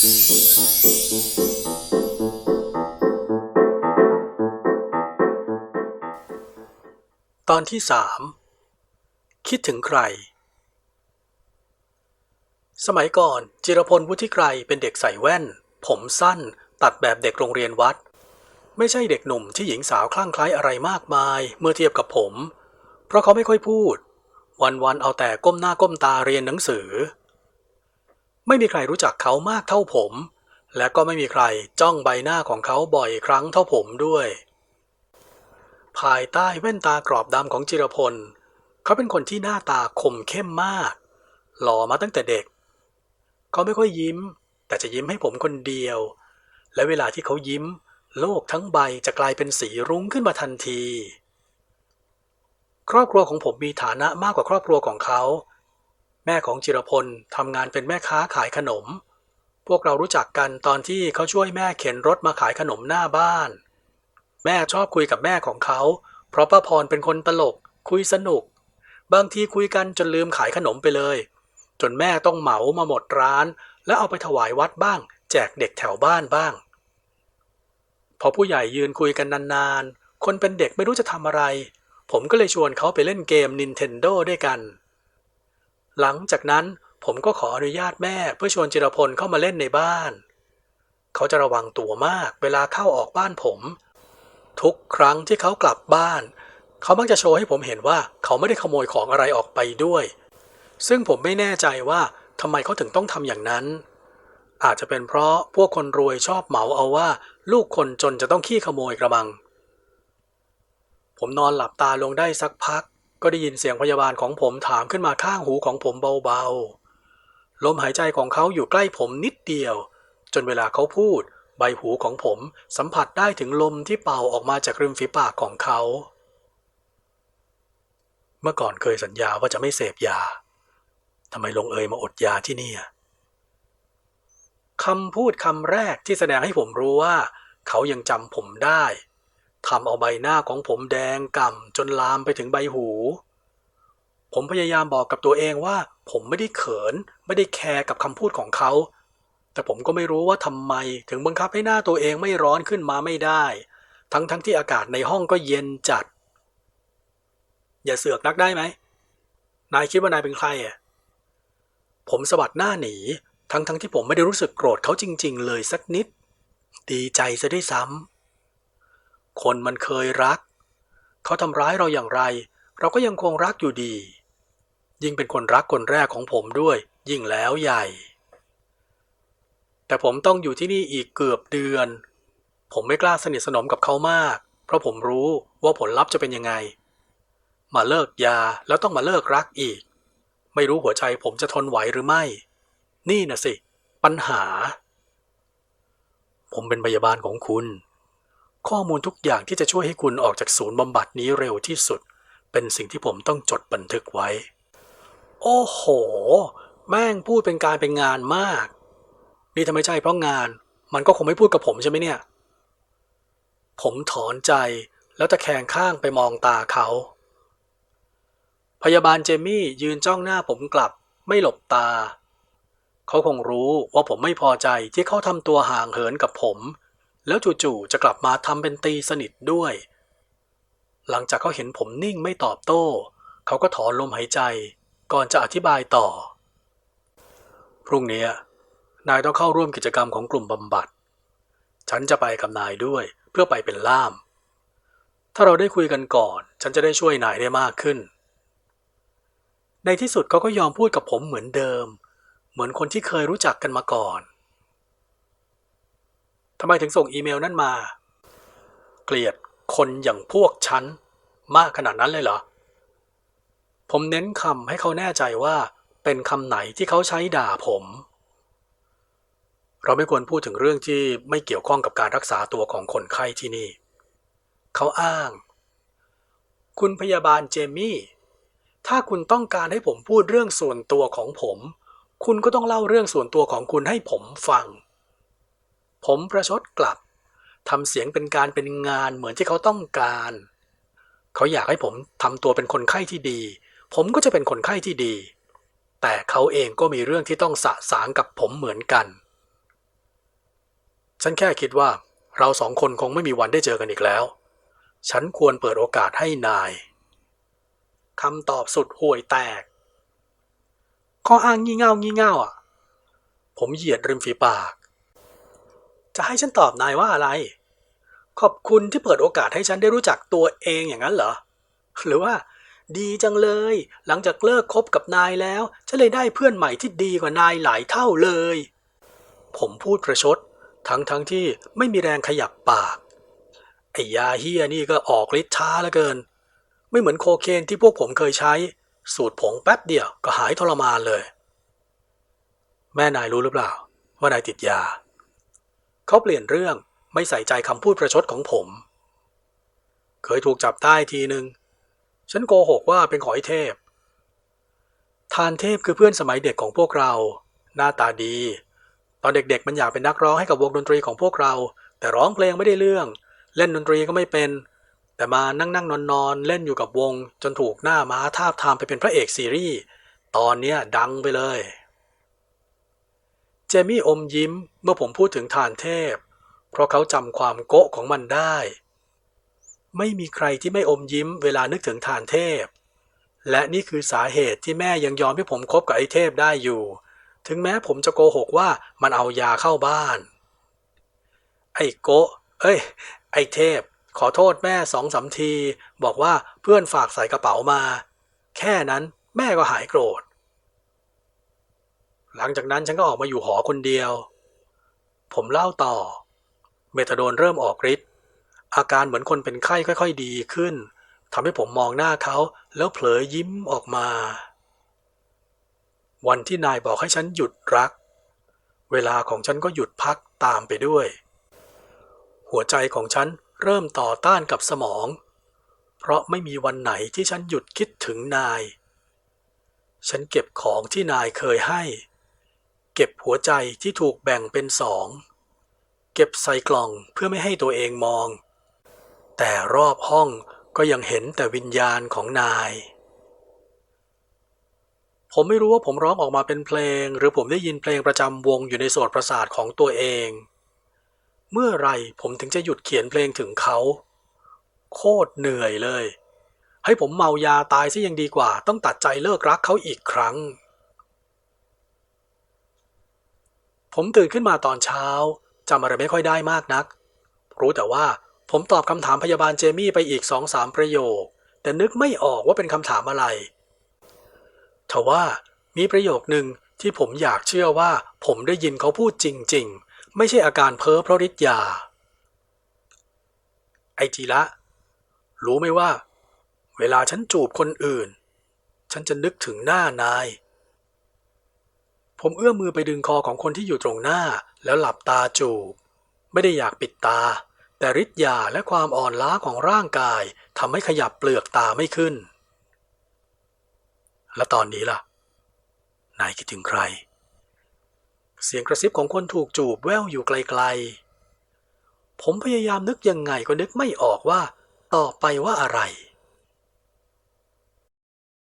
ตอนที่สามคิดถึงใคร สมัยก่อนจิรพลวุฒิไกรเป็นเด็กใส่แว่น ผมสั้น ตัดแบบเด็กโรงเรียนวัด ไม่ใช่เด็กหนุ่มที่หญิงสาวคลั่งไคล้อะไรมากมาย เมื่อเทียบกับผม เพราะเขาไม่ค่อยพูด วันๆเอาแต่ก้มหน้าก้มตาเรียนหนังสือ ไม่มีใครรู้จักเขามากเท่าผม และก็ไม่มีใครจ้องใบหน้าของเขาบ่อยครั้งเท่าผมด้วย ภายใต้แว่นตากรอบดำของจิรพล เขาเป็นคนที่หน้าตาคมเข้มมาก หล่อมาตั้งแต่เด็ก เขาไม่ค่อยยิ้ม แต่จะยิ้มให้ผมคนเดียว และเวลาที่เขายิ้ม โลกทั้งใบจะกลายเป็นสีรุ้งขึ้นมาทันที ครอบครัวของผมมีฐานะมากกว่าครอบครัวของเขา แม่ของจิรพลทำงานเป็นแม่ค้าขายขนม พวกเรารู้จักกันตอนที่เขาช่วยแม่เข็นรถมาขายขนมหน้าบ้าน แม่ชอบคุยกับแม่ของเขา เพราะป้าพรเป็นคนตลก คุยสนุก บางทีคุยกันจนลืมขายขนมไปเลย จนแม่ต้องเหมามาหมดร้าน แล้วเอาไปถวายวัดบ้าง แจกเด็กแถวบ้านบ้าง พอผู้ใหญ่ยืนคุยกันนานๆ คนเป็นเด็กไม่รู้จะทำอะไร ผมก็เลยชวนเขาไปเล่นเกม Nintendo ด้วยกัน หลังจากนั้นผมก็ขออนุญาตแม่เพื่อชวนจิรพลเข้ามาเล่นในบ้าน เขาจะระวังตัวมากเวลาเข้าออกบ้านผม ทุกครั้งที่เขากลับบ้าน เขามักจะโชว์ให้ผมเห็นว่าเขาไม่ได้ขโมยของอะไรออกไปด้วย ซึ่งผมไม่แน่ใจว่าทำไมเขาถึงต้องทำอย่างนั้น อาจจะเป็นเพราะพวกคนรวยชอบเหมาเอาว่า ลูกคนจนจะต้องขี้ขโมยกระมัง ผมนอนหลับตาลงได้สักพัก ก็ได้ยินเสียงพยาบาลของผมถามขึ้นมาข้างหูของผมเบาๆ ลมหายใจของเขาอยู่ใกล้ผมนิดเดียว จนเวลาเขาพูด ใบหูของผมสัมผัสได้ถึงลมที่เป่าออกมาจากริมฝีปากของเขา เมื่อก่อนเคยสัญญาว่าจะไม่เสพยาทำไมลงเอยมาอดยาที่นี่คำพูดคำแรกที่แสดงให้ผมรู้ว่า เขายังจำผมได้ ทำเอาใบหน้าของผมแดงก่ำจนลามไปถึงใบหู ผมพยายามบอกกับตัวเองว่า ผมไม่ได้เขิน ไม่ได้แคร์กับคำพูดของเขา แต่ผมก็ไม่รู้ว่าทำไมถึงบังคับให้หน้าตัวเองไม่ร้อนขึ้นมาไม่ได้ ทั้งๆทที่อากาศในห้องก็เย็นจัด อย่าเสือกนักได้ไหม นายคิดว่านายเป็นใครอะ ผมสะบัดหน้าหนี ทั้งๆทที่ผมไม่ได้รู้สึกโกรธเขาจริง ๆ เลยสักนิด ดีใจซะด้วยซ้ำ คนมันเคยรัก เขาทำร้ายเราอย่างไร เราก็ยังคงรักอยู่ดี ยิ่งเป็นคนรักคนแรกของผมด้วย ยิ่งแล้วใหญ่ แต่ผมต้องอยู่ที่นี่อีกเกือบเดือน ผมไม่กล้าสนิทสนมกับเขามาก เพราะผมรู้ว่าผลลัพธ์จะเป็นยังไง มาเลิกยาแล้วต้องมาเลิกรักอีก ไม่รู้หัวใจผมจะทนไหวหรือไม่ นี่นะสิ ปัญหา ผมเป็นพยาบาลของคุณ ข้อมูลทุกอย่างที่จะช่วยให้คุณออกจากศูนย์บำบัดนี้เร็วที่สุด เป็นสิ่งที่ผมต้องจดบันทึกไว้ โอ้โห แม่งพูดเป็นการเป็นงานมาก นี่ถ้าไมใช่เพราะงาน มันก็คงไม่พูดกับผมใช่ไหมเนี่ย ผมถอนใจแล้วตะแคงข้างไปมองตาเขา พยาบาลเจมี่ยืนจ้องหน้าผมกลับ ไม่หลบตา เขาคงรู้ว่าผมไม่พอใจที่เขาทำตัวห่างเหินกับผม แล้วจู่ๆจะกลับมาทำเป็นตีสนิทด้วย หลังจากเขาเห็นผมนิ่งไม่ตอบโต้ เขาก็ถอนลมหายใจ ก่อนจะอธิบายต่อ พรุ่งนี้นายต้องเข้าร่วมกิจกรรมของกลุ่มบำบัด ฉันจะไปกับนายด้วยเพื่อไปเป็นล่าม ถ้าเราได้คุยกันก่อน ฉันจะได้ช่วยนายได้มากขึ้น ในที่สุดเขาก็ยอมพูดกับผมเหมือนเดิม เหมือนคนที่เคยรู้จักกันมาก่อน ทำไมถึงส่งอีเมลนั่นมา เกลียดคนอย่างพวกฉัน มากขนาดนั้นเลยเหรอ ผมเน้นคำให้เขาแน่ใจว่า เป็นคำไหนที่เขาใช้ด่าผม เราไม่ควรพูดถึงเรื่องที่ไม่เกี่ยวข้องกับการรักษาตัวของคนไข้ที่นี่ เขาอ้าง คุณพยาบาลเจมี่ ถ้าคุณต้องการให้ผมพูดเรื่องส่วนตัวของผม คุณก็ต้องเล่าเรื่องส่วนตัวของคุณให้ผมฟัง ผมประชดกลับทำเสียงเป็นการเป็นงานเหมือนที่เขาต้องการ เขาอยากให้ผมทำตัวเป็นคนไข้ที่ดี ผมก็จะเป็นคนไข้ที่ดี แต่เขาเองก็มีเรื่องที่ต้องสะสางกับผมเหมือนกัน ฉันแค่คิดว่า เราสองคนคงไม่มีวันได้เจอกันอีกแล้ว ฉันควรเปิดโอกาสให้นายคำตอบสุดห่วยแตก ข้ออ้างงี่เง่างี่เง่าอะ ผมเหยียดริมฝีปาก จะให้ฉันตอบนายว่าอะไร ขอบคุณที่เปิดโอกาสให้ฉันได้รู้จักตัวเองอย่างนั้นเหรอ หรือว่า ดีจังเลย หลังจากเลิกคบกับนายแล้ว ฉันเลยได้เพื่อนใหม่ที่ดีกว่านายหลายเท่าเลย ผมพูดประชด ทั้งทั้งที่ไม่มีแรงขยับปาก ไอ้ยาเฮียนี่ก็ออกฤทธิ์ช้าเหลือเกิน ไม่เหมือนโคเคนที่พวกผมเคยใช้ สูตรผงแป๊บเดียวก็หายทรมานเลย แม่นายรู้หรือเปล่า ว่านายติดยา เขาเปลี่ยนเรื่องไม่ใส่ใจคำพูดประชดของผม เคยถูกจับได้ทีหนึ่งฉันโกหกว่าเป็นขอยเทพ ทานเทพคือเพื่อนสมัยเด็กของพวกเรา หน้าตาดี ตอนเด็กๆมันอยากเป็นนักร้องให้กับวงดนตรีของพวกเรา แต่ร้องเพลงไม่ได้เรื่อง เล่นดนตรีก็ไม่เป็น แต่มานั่งนั่งนอนนอนเล่นอยู่กับวง จนถูกหน้าม้าทาบทามไปเป็นพระเอกซีรีส์ ตอนเนี้ยดังไปเลย จมี่อมยิ้มเมื่อผมพูดถึงทานเทพ เพราะเขาจำความโกะของมันได้ ไม่มีใครที่ไม่อมยิ้มเวลานึกถึงทานเทพ และนี่คือสาเหตุที่แม่ยังยอมให้ผมคบกับไอ้เทพได้อยู่ ถึงแม้ผมจะโกหกว่ามันเอายาเข้าบ้าน ไอ้โกะเอ้ย ไอ้เทพ ขอโทษแม่สองสามที บอกว่าเพื่อนฝากใส่กระเป๋ามา แค่นั้นแม่ก็หายโกรธ หลังจากนั้นฉันก็ออกมาอยู่หอคนเดียว ผมเล่าต่อ เมทาโดนเริ่มออกฤทธิ์อาการเหมือนคนเป็นไข้ค่อย ๆ ดีขึ้นทำให้ผมมองหน้าเขาแล้วเผลอยิ้มออกมา วันที่นายบอกให้ฉันหยุดรัก เวลาของฉันก็หยุดพักตามไปด้วย หัวใจของฉันเริ่มต่อต้านกับสมอง เพราะไม่มีวันไหนที่ฉันหยุดคิดถึงนาย ฉันเก็บของที่นายเคยให้ ก็บหัวใจที่ถูกแบ่งเป็นสอง เก็บใส่กล่องเพื่อไม่ให้ตัวเองมอง แต่รอบห้องก็ยังเห็นแต่วิญญาณของนาย ผมไม่รู้ว่าผมร้องออกมาเป็นเพลง หรือผมได้ยินเพลงประจำวงอยู่ในโสตประสาทของตัวเอง เมื่อไรผมถึงจะหยุดเขียนเพลงถึงเขา โคตรเหนื่อยเลย ให้ผมเมายาตายซะยังดีกว่า ต้องตัดใจเลิกรักเขาอีกครั้ง ผมตื่นขึ้นมาตอนเช้าจำอะไรไม่ค่อยได้มากนัก รู้แต่ว่าผมตอบคำถามพยาบาลเจมี่ไปอีกสองสามประโยค แต่นึกไม่ออกว่าเป็นคำถามอะไรทว่ามีประโยคหนึ่งที่ผมอยากเชื่อว่าผมได้ยินเขาพูดจริง ๆ ไม่ใช่อาการเพ้อเพราะฤทธิ์ยา ไอจีละ รู้ไหมว่า เวลาฉันจูบคนอื่น ฉันจะนึกถึงหน้านาย ผมเอื้อมมือไปดึงคอของคนที่อยู่ตรงหน้า แล้วหลับตาจูบ ไม่ได้อยากปิดตา แต่ฤทธิ์ยาและความอ่อนล้าของร่างกายทำให้ขยับเปลือกตาไม่ขึ้น และตอนนี้ล่ะ นายคิดถึงใคร เสียงกระซิบของคนถูกจูบแว่วอยู่ไกลๆ ผมพยายามนึกยังไงก็นึกไม่ออกว่า ต่อไปว่าอะไร